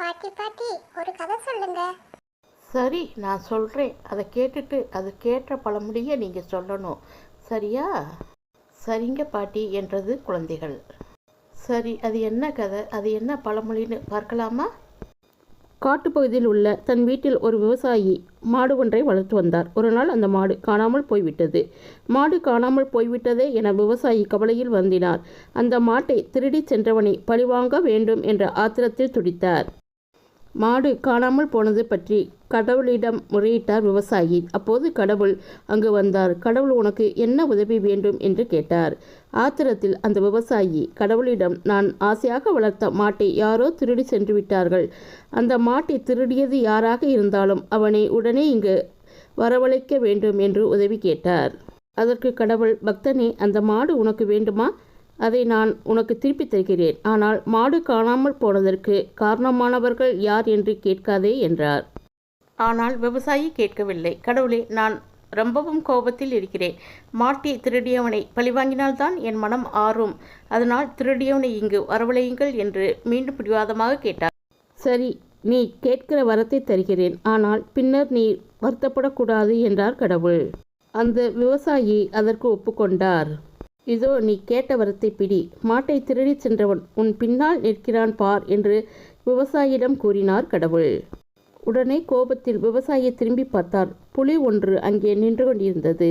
பாட்டி பாட்டி ஒரு கதை சொல்லுங்க. சரி நான் சொல்கிறேன் அதை கேட்டுட்டு அதுக்கேற்ற பழமொழியை நீங்கள் சொல்லணும். சரியா? சரிங்க பாட்டி என்றது குழந்தைகள். சரி அது என்ன கதை? அது என்ன பழமொழின்னு பார்க்கலாமா? காட்டுப்பகுதியில் உள்ள தன் வீட்டில் ஒரு விவசாயி மாடு ஒன்றை வளர்த்து வந்தார். ஒரு நாள் அந்த மாடு காணாமல் போய்விட்டது. மாடு காணாமல் போய்விட்டதே என விவசாயி கவலையில் வந்தினார். அந்த மாட்டை திருடிச் சென்றவனை பழிவாங்க வேண்டும் என்ற ஆத்திரத்தில் துடித்தார். மாடு காணாமல் போனது பற்றி கடவுளிடம் முறையிட்டார் விவசாயி. அப்போது கடவுள் அங்கு வந்தார். கடவுள் உனக்கு என்ன உதவி வேண்டும் என்று கேட்டார். ஆத்திரத்தில் அந்த விவசாயி கடவுளிடம் நான் ஆசையாக வளர்த்த மாட்டை யாரோ திருடி சென்று விட்டார்கள். அந்த மாட்டை திருடியது யாராக இருந்தாலும் அவனை உடனே இங்கு வரவழைக்க வேண்டும் என்று உதவி கேட்டார். அதற்கு கடவுள் பக்தனே அந்த மாடு உனக்கு வேண்டுமா? அதை நான் உனக்கு திருப்பித் தருகிறேன். ஆனால் மாடு காணாமல் போனதற்கு காரணமானவர்கள் யார் என்று கேட்காதே என்றார். ஆனால் விவசாயி கேட்கவில்லை. கடவுளே நான் ரொம்பவும் கோபத்தில் இருக்கிறேன். மாட்டை திருடியவனை பழிவாங்கினால்தான் என் மனம் ஆறும். அதனால் திருடியவனை இங்கு வரவழையுங்கள் என்று மீண்டும் பிடிவாதமாக கேட்டார். சரி நீ கேட்கிற வரத்தை தருகிறேன். ஆனால் பின்னர் நீ வருத்தப்படக்கூடாது என்றார் கடவுள். அந்த விவசாயி அதற்கு ஒப்புக்கொண்டார். இதோ நீ கேட்ட வரத்தை பிடி. மாட்டை திருடிச் சென்றவன் உன் பின்னால் நிற்கிறான் பார் என்று விவசாயியிடம் கூறினார் கடவுள். உடனே கோபத்தில் விவசாயி திரும்பி பார்த்தார். புலி ஒன்று அங்கே நின்று கொண்டிருந்தது.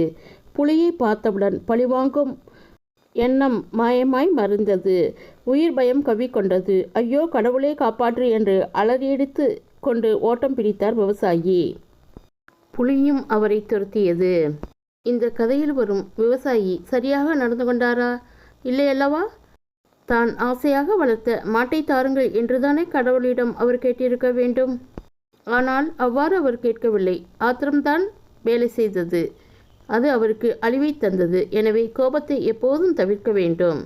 புலியை பார்த்தவுடன் பழிவாங்கும் எண்ணம் மாயமாய் மறைந்தது உயிர் பயம் கவி கொண்டது ஐயோ கடவுளே காப்பாற்று என்று அலறியடித்து கொண்டு ஓட்டம் பிடித்தார் விவசாயி. புலியும் அவரை துரத்தியது. இந்த கதையில் வரும் விவசாயி சரியாக நடந்து கொண்டாரா? இல்லையல்லவா தான் ஆசையாக வளர்த்த மாட்டை தாருங்கள் என்றுதானே கடவுளிடம் அவர் கேட்டிருக்க வேண்டும்? ஆனால் அவ்வாறு அவர் கேட்கவில்லை. ஆத்திரம்தான் வேலை செய்தது. அது அவருக்கு அழிவை தந்தது. எனவே கோபத்தை எப்போதும் தவிர்க்க வேண்டும்.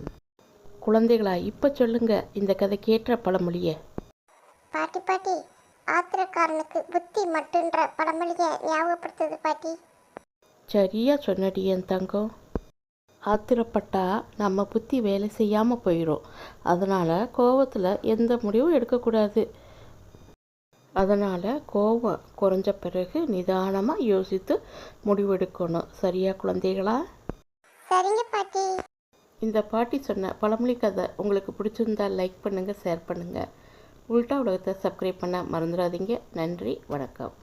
குழந்தைகளா இப்போ சொல்லுங்க இந்த கதை கேட்ட பழமொழிய. பாட்டி பாட்டி. ஆத்திரக்காரனுக்கு புத்தி மட்டுன்ற பழமொழியை ஞாபகப்படுத்துது பாட்டி. சரியா சொன்னடி என் தங்கம். ஆத்திரப்பட்டா நம்ம புத்தி வேலை செய்யாமல் போயிடும் அதனால் கோவத்தில் எந்த முடிவும் எடுக்கக்கூடாது. அதனால் கோவம் குறைஞ்ச பிறகு நிதானமாக யோசித்து முடிவெடுக்கணும் சரியா குழந்தைகளா? சரிங்க பாட்டி. இந்த பாட்டி சொன்ன பழமொழி கதை உங்களுக்கு பிடிச்சிருந்தா லைக் பண்ணுங்கள் ஷேர் பண்ணுங்கள் உல்டா உலகத்தை சப்ஸ்கிரைப் பண்ண மறந்துடாதீங்க. நன்றி வணக்கம்.